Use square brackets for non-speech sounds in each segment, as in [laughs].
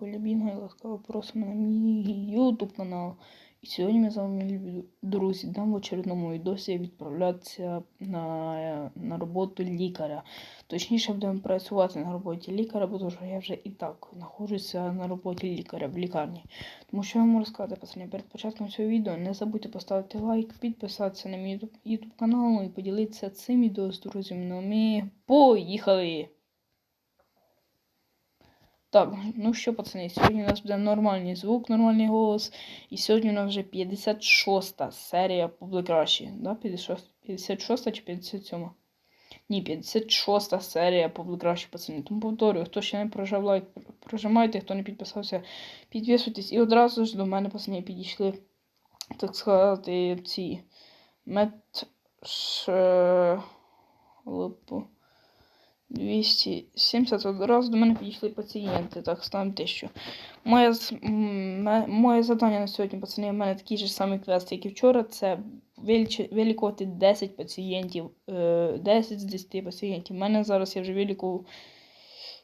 Бінга і ласкаво просимо на мій YouTube канал. І сьогодні ми з вами, друзі, дам в очередному відосі відправлятися на, на роботу лікаря. Точніше, будемо працювати на роботі лікаря, бо що я вже і так знаходжуся на роботі лікаря в лікарні. Тому що я вам можу сказати, пацани, перед початком цього відео не забудьте поставити лайк, підписатися на мій YouTube канал ну і поділитися цим відео з друзями. Ну ми поїхали! Так, ну що, пацани, сьогодні у нас буде нормальний звук, нормальний голос. І сьогодні у нас вже 56 серія Публикраші. Да? 56, 56 чи 57? Ні, 56 серія Публикраші, пацани. Тому повторюю, хто ще не прожав лайк, прожимайте, хто не підписався, підписуйтесь. І одразу ж до мене, пацани, підійшли, так сказати, ці мет... Ш... Липу. 270 одразу до мене підійшли пацієнти, так ставимо тисячу. Моє, моє завдання на сьогодні, пацани, в мене такий же самий квест, як і вчора. Це вилікувати 10 пацієнтів. е, 10 з 10 пацієнтів. У мене зараз я вже вилікував.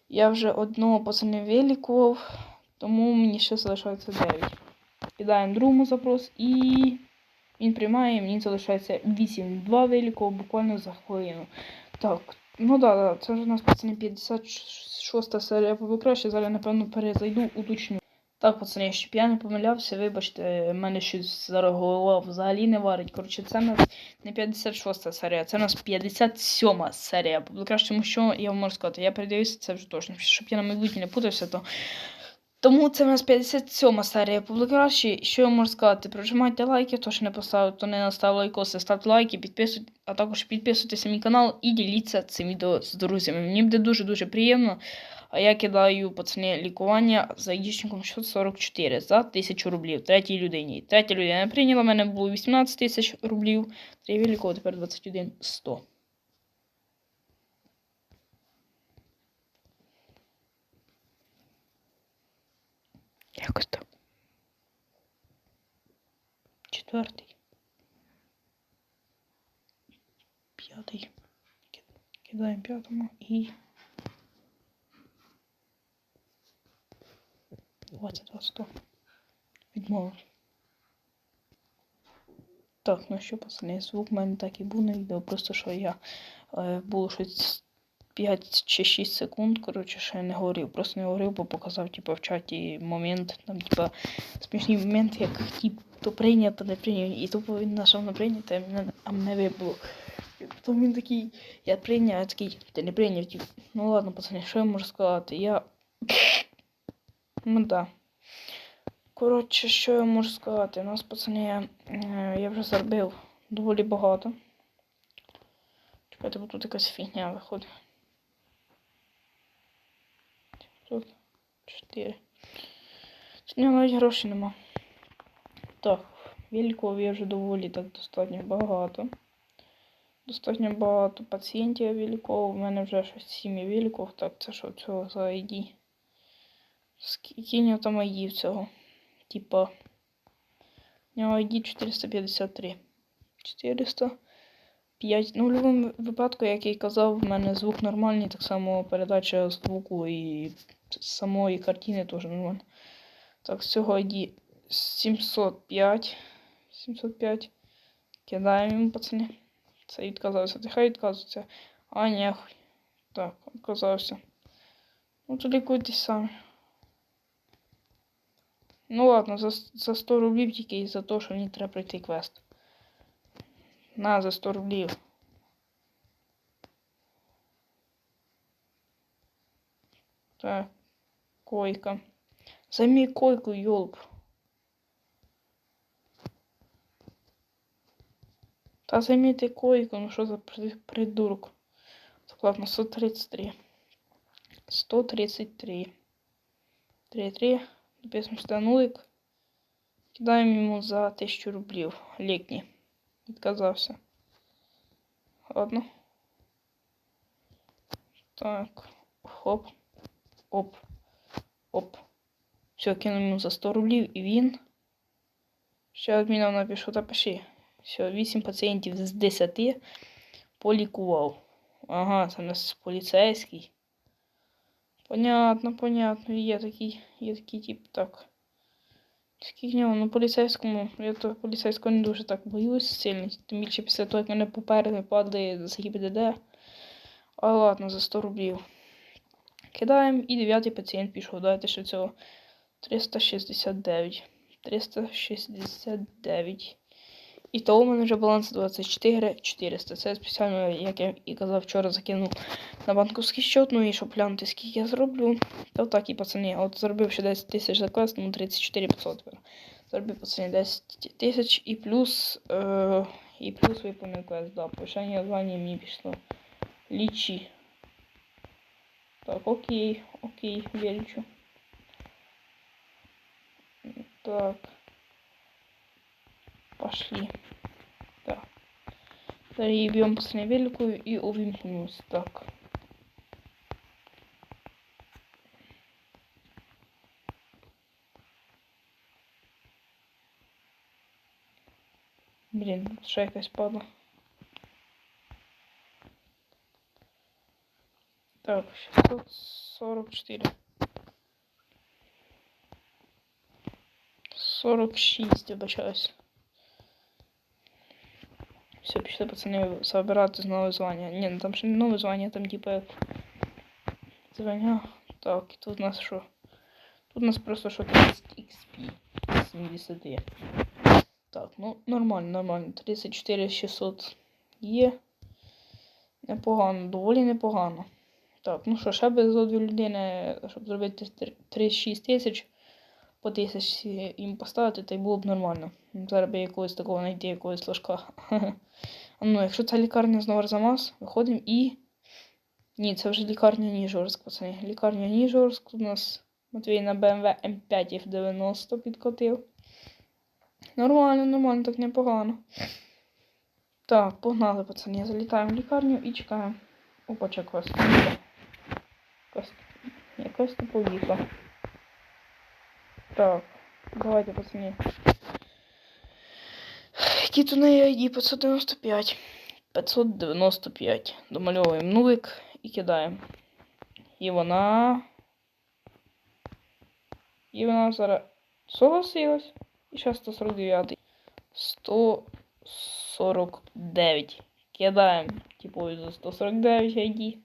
Я вже одного пацана вилікував, тому мені ще залишається 9. Кидаємо другому запрос і він приймає, мені залишається 8. Два вилікував буквально за хвилину. Так, Ну да, да, це вже у нас пацани 56 серія було краще. Зараз, напевно, перезайду, уточню. Так, пацани, щоб я не помилявся, вибачте, мене щось зараз голова взагалі не варить. Коротше, це нас не 56 серія, це у нас 57 серія. Покраще, краще, тому що я вам можу сказати, я передивився це вже точно. Щоб я на майбутнє не путався, то. Тому це у нас 57 серія публікації. Що я можу сказати? Прожимайте лайки, хто ще не поставив, то не настав лайкоси, ставте лайки, підписуйтесь, а також підписуйтесь на мій канал і діліться цим відео з друзями. Мені буде дуже-дуже приємно. А я кидаю пацани лікування за дівчинком 644 за 1000 рублів третій людині. Третя людина прийняла, в мене було 18 тисяч рублів. Треба лікувати тепер 21 100. Якось так. Четвертий. П'ятий. Кидаємо п'ятому і. 22 100. Відмовив. Так, ну що, пацани, звук в мене так і був на відео, просто що я е, було щось 5 чи 6 секунд, коротше, ще не говорив. Просто не говорив, бо показав, типу, в чаті момент, там, типу, смішний момент, як тип, то прийняв, то не прийняв. І тупо він нажав на прийняти, а мене, а мене вибило. І потім він такий, я прийняв, а такий, ти не прийняв, типу, ну ладно, пацани, що я можу сказати? Я. Ну да. Коротше, що я можу сказати? У нас, пацани, е, я вже заробив доволі багато. Чекайте, бо тут якась фігня виходить. Тут 4. Тут нього навіть грошей нема. Так, віліков я вже доволі так достатньо багато. Достатньо багато пацієнтів віліков. У мене вже щось 7 віліков. Так, це що цього за ID? Скільки там ID цього? Типа. У нього ID 453. 405. Ну, в будь-якому випадку, як я й казав, в мене звук нормальний, так само передача звуку і самої картини теж нормально. Так, з цього ID 705. 705. Кидаємо йому, пацани. Це відказався. Ти хай відказується. А, ні. Так, відказався. Ну, то лікуйтесь самі. Ну ладно, за, за 100 рублів тільки і за те, що мені треба пройти квест. На, за 100 рублів. Так, койка. Займи койку, йолп. Та займіть койку, ну що за придурок. Так, ладно, 133. 133. 3-3. Дописуємо сюди нулик. Кидаємо йому за 1000 рублів. Лікні. Відказався. Ладно. Так. Хоп. Оп. Оп. Все, кинув йому за 100 рублів і він. Ще напишу та пиши. Все, 8 пацієнтів з 10 полікував. Ага, це у нас поліцейський. Понятно, понятно. Є такий, є такий тип, так. Скільки ну поліцейському, я то поліцейського не дуже так боюсь сильно, тим більше після того, як мене попереду падає за ГІБДД. А ладно, за 100 рублів. Кидаємо і дев'ятий пацієнт пішов. Давайте ще цього 369. 369. І то у мене вже баланс 24 400. Це спеціально, як я і казав, вчора закинув на банковський счет, ну і щоб глянути, скільки я зроблю. То так і пацани, от зробив ще 10 тисяч за квест, тому 34 500 тепер. Зробив пацани 10 тисяч і плюс, е, і плюс виповнив квест, да, повишення звання мені пішло. Лічі. Так, окей, окей, вірю. Так. Пошли. Так. Заебем пацаны великую и увимкнулся. Так. Блін, ще якась падла. Так, 644. 46, вибачаюсь. Все, пішли пацани собирати знову звання. Ні, ну там ще не нове звання, там типа звання. Так, тут у нас що? Тут у нас просто що 30 XP. 70. Так, ну нормально, нормально. 34 600 є. Непогано, доволі непогано. Так, ну що, ще без дві людини, щоб зробити 36 тисяч по тисячі їм поставити, то й було б нормально. Зараз би якогось такого знайти, якогось ложка. [laughs] Ну, якщо це лікарня знову Арзамас, виходимо і. Ні, це вже лікарня Ніжорськ, пацани. Лікарня Ніжорськ. У нас Матвій на BMW M5 F90 підкотив. Нормально, нормально, так непогано. Так, погнали, пацани. Залітаємо в лікарню і чекаємо. Опа, чек вас. Якось, якось не поїхав. Так, давайте, тут неї ID 595. 595. Домальовуємо нулик і кидаємо. І вона. І вона зараз согласилась. І зараз 149. 149. Кидаємо. Типу за 149 ID.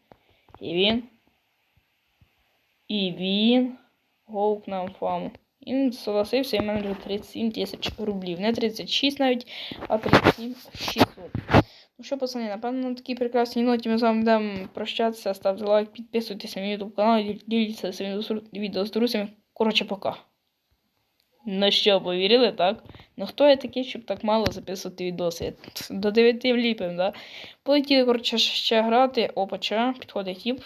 І він. І він. Гоук нам фаму. Він согласився, і в мене вже 37 тисяч рублів. Не 36 навіть, а 37 600. Ну що, пацани, напевно, на такій прекрасній ноті ми з вами будемо прощатися. Ставте лайк, підписуйтесь на мій YouTube канал, діліться своїм відео з друзями. Коротше, пока. Ну що, повірили, так? Ну хто я такий, щоб так мало записувати відоси? До 9 вліпим, да? Полетіли, коротше, ще грати. Опа, Опача, підходить тип.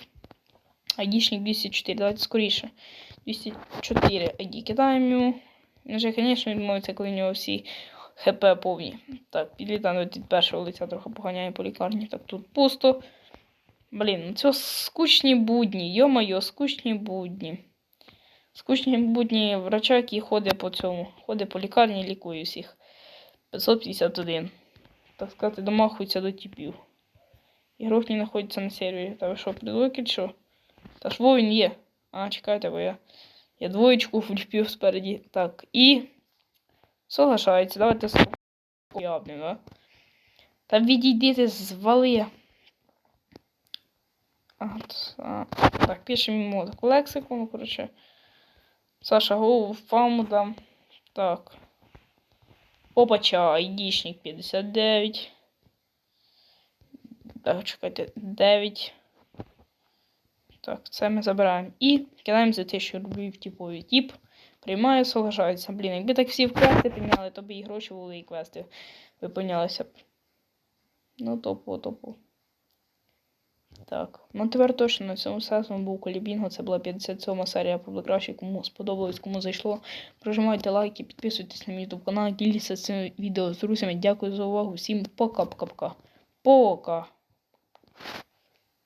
Айдішник 204, давайте скоріше. 204 ID кидаємо. Він звісно, відмовиться, коли в нього всі ХП повні. Так, підлітаємо від першого лиця трохи поганяє по лікарні. Так, тут пусто. Блін, ну це скучні будні. Йо-моє, скучні будні. Скучні будні врача, який ходить по цьому. Ходить по лікарні, лікує всіх. 551. Так сказати, домахується до типів. Ігрок не знаходиться на сервері. Та ви що, придурки чи що? Та ж воїн є. А, чекайте, бо я. Я двоєчку вліпив спереді. Так, і. Соглашається. Давайте спокійно, да? Та відійди ти звали. А, а, так, пишемо йому таку лексику, ну, коротше. Саша голову фаму дам. Так. Опача, айдішник 59. Так, чекайте, 9. Так, це ми забираємо. І кидаємо за 1000 рублів типовий тип. Приймає, соглашається. Блін, якби так всі в квести прийняли, то б і гроші були, і квести виповнялися б. Ну, топо, топо. Так, ну тепер точно на цьому вами був Колібінго. Це була 57 серія Публикраще. Кому сподобалось, кому зайшло. Прожимайте лайки, підписуйтесь на мій YouTube канал, діліться цим відео з друзями. Дякую за увагу. Всім пока-пока-пока. Пока! -пока. пока.